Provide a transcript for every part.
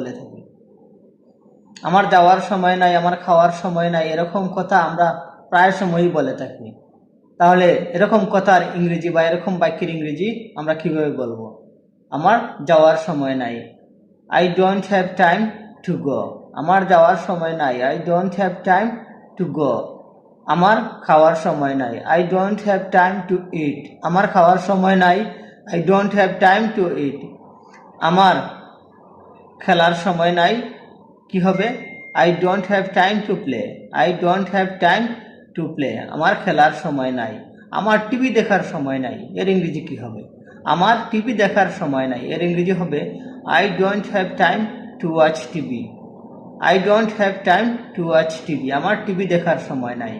বলে থাকি। আমার যাওয়ার সময় নাই, আমার খাওয়ার সময় নাই, এরকম কথা আমরা প্রায় সময়ই বলে থাকি। তাহলে এরকম কথার ইংরেজি বা এরকম বাক্যের ইংরেজি আমরা কীভাবে বলব? আমার যাওয়ার সময় নাই। I don't have time to go আমার যাওয়ার সময় নাই। I don't have time to go আমার খাওয়ার সময় নাই। I don't have time to eat আমার খাওয়ার সময় নাই। I don't have time to eat আমার খেলার সময় নাই, কি হবে? I don't have time to play I don't have time to play আমার খেলার সময় নাই, আমার টিভি দেখার সময় নাই, এর ইংরেজি কি হবে? আমার টিভি দেখার সময় নাই, এর ইংরেজি হবে I don't have time to watch TV I don't have time to watch TV আমার টিভি দেখার সময় নাই,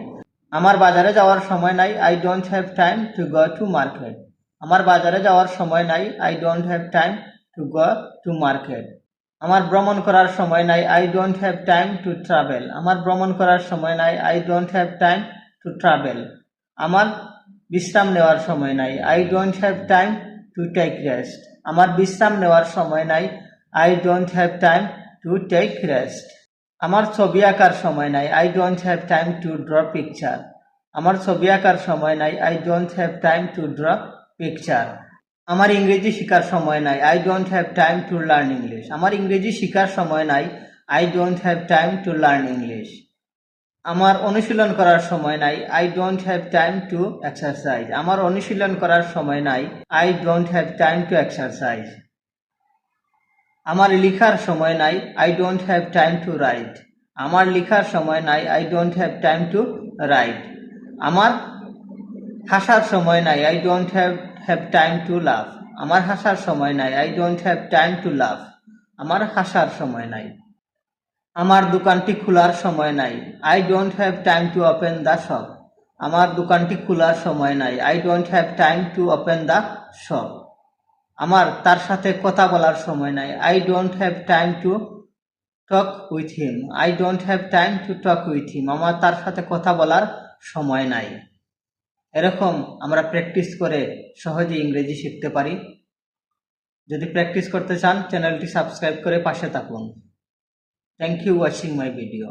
আমার বাজারে যাওয়ার সময় নাই I don't have time to go to market আমার বাজারে যাওয়ার সময় নাই I don't have time to go to market আমার ভ্রমণ করার সময় নাই I don't have time to travel আমার ভ্রমণ করার সময় নাই I don't have time to travel আমার বিশ্রাম নেওয়ার সময় নাই I don't have time to take rest আমার বিশ্রাম নেওয়ার সময় নাই I don't have time to take rest আমার ছবি আঁকার সময় নাই I don't have time to draw picture আমার ছবি আঁকার সময় নাই I don't have time to draw picture আমার ইংরেজি শেখার সময় নাই I don't have time to learn English আমার ইংরেজি শেখার সময় নাই I don't have time to learn English আমার অনুশীলন করার সময় নাই I don't have time to exercise আমার অনুশীলন করার সময় নাই I don't have time to exercise আমার লেখার সময় নাই I don't have time to write আমার লেখার সময় নাই I don't have time to write আমার হাসার সময় নাই I don't have have time to love আমার হাসার সময় নাই। I don't have time to love আমার হাসার সময় নাই। আমার দোকানটি খোলার সময় নাই। I don't have time to open the shop আমার দোকানটি খোলার সময় নাই। I don't have time to open the shop আমার তার সাথে কথা বলার সময় নাই। I don't have time to talk with him I don't have time to talk with him আমার তার সাথে কথা বলার সময় নাই। এরকম আমরা প্র্যাকটিস করে সহজে ইংরেজি শিখতে পারি। যদি প্র্যাকটিস করতে চান চ্যানেলটি সাবস্ক্রাইব করে পাশে থাকুন। Thank you watching my video